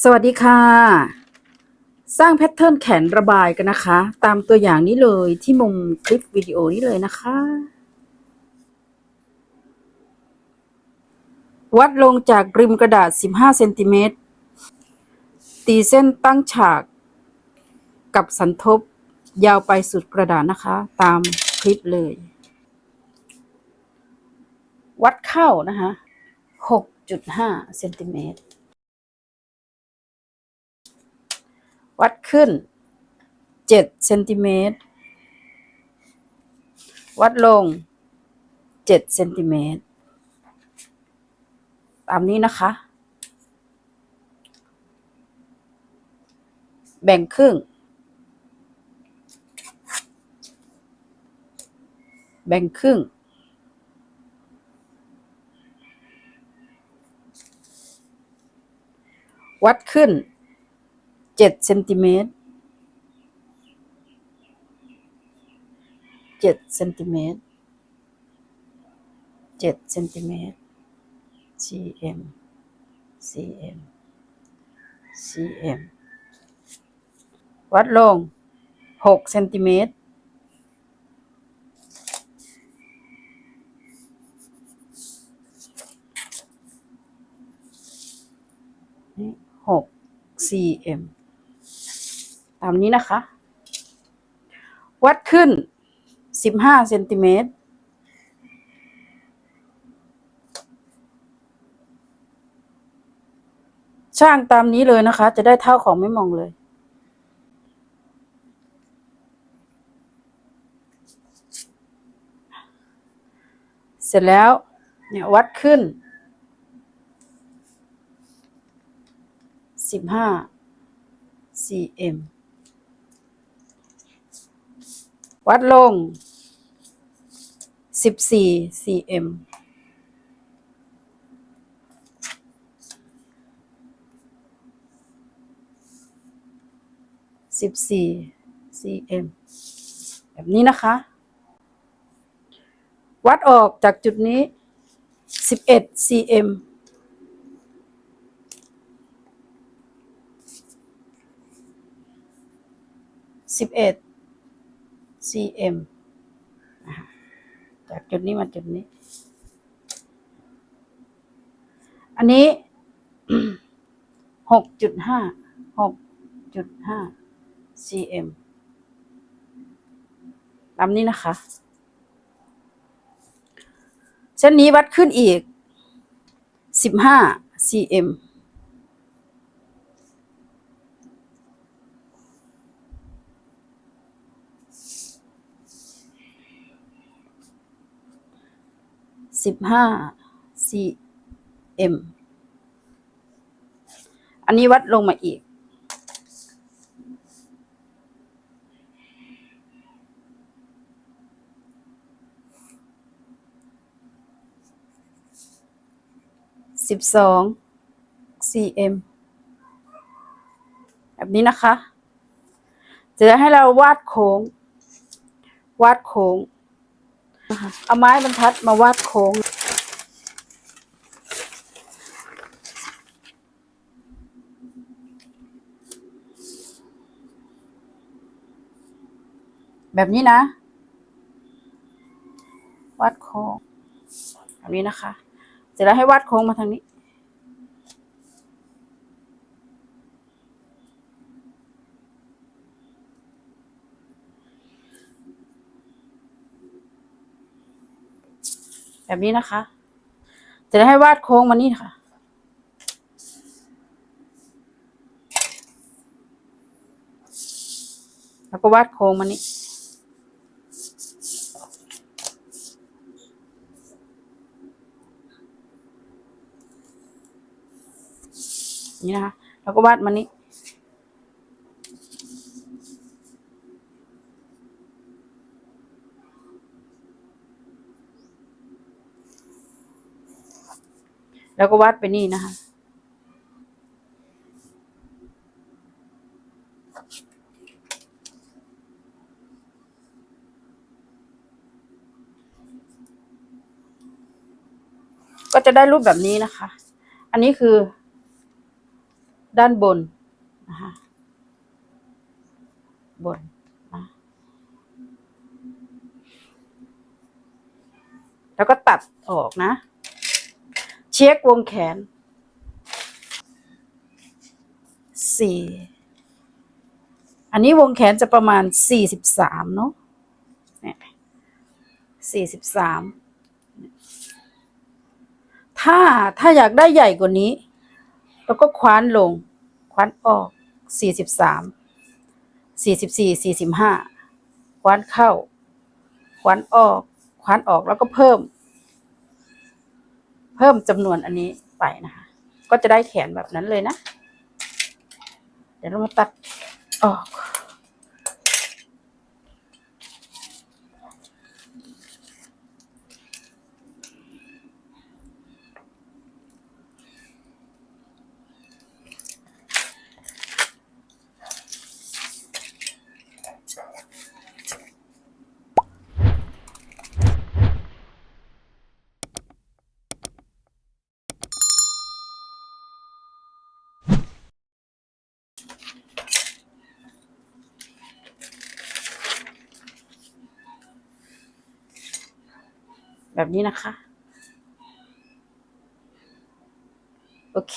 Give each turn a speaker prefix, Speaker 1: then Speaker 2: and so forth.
Speaker 1: สวัสดีค่ะ สร้างแพทเทิร์นแขนระบายกันนะคะ ตามตัวอย่างนี้เลยที่มุมคลิปวิดีโอนี้เลยนะคะ วัดลงจากริมกระดาษ 15เซนติเมตรตีเส้นตั้งฉากกับสันทบยาวไปสุดกระดาษนะคะ ตามคลิปเลย วัดเข้านะคะ 6.5เซนติเมตร วัดขึ้นเจ็ดเซนติเมตร วัดลงเจ็ดเซนติเมตร ตามนี้นะคะ แบ่งครึ่ง แบ่งครึ่งวัดขึ้น เจ็ดเซนติเมตรเจ็ดเซนติเมตรเจ็ดเซนติเมตร cm cm cm วัดลงหกเซนติเมตรนี่หก cm ตามนี้นะคะ วัดขึ้นสิบห้าเซนติเมตรช่างตามนี้เลยนะคะ จะได้เท่าของไม่มองเลย เสร็จแล้วเนี่ยวัดขึ้นสิบห้า cm วัดลงสิบสี่ cm สิบสี่ cm แบบนี้นะคะ วัดออกจากจุดนี้สิบเอ็ด cm สิบเอ็ด cm นะคะจากจุดนี้มาจุดนี้ อันนี้หกจุดห้าหกจุดห้า cm ตามนี้นะคะ เส้นนี้วัดขึ้นอีกสิบห้า cm สิบห้า cm อันนี้วัดลงมาอีก สิบสอง cm แบบนี้นะคะ จะให้เราวาดโค้ง วาดโค้ง นะคะ เอาไม้บรรทัดมาวาดโค้ง แบบนี้นะ วาดโค้งแบบนี้นะคะ เสร็จแล้วให้วาดโค้งมาทางนี้ แบบนี้นะคะ จะได้ให้วาดโค้งมานี่ค่ะ แล้วก็วาดโค้งมานี่นี่นะคะแล้วก็วาดมานี่ แล้วก็วาดไปนี่นะคะ ก็จะได้รูปแบบนี้นะคะ อันนี้คือ ด้านบนนะคะบนนะแล้วก็ตัดออกนะ ช็ควงแขนสี่อันนี้วงแขนจะประมาณสี่สิบสามเนาะสี่สิบสามถ้าถ้าอยากได้ใหญ่กว่านี้แล้วก็คว้านลง คว้านออกสี่สิบสามสี่สิบสี่สี่สิบห้าคว้านเข้า คว้านออก คว้านออกแล้วก็เพิ่ม พิ่มจำนวนอันนี้ไปนะคะ ก็จะได้แขนแบบนั้นเลยนะ เดี๋ยวเรามาตัดออก แบบนี้นะคะ โอเค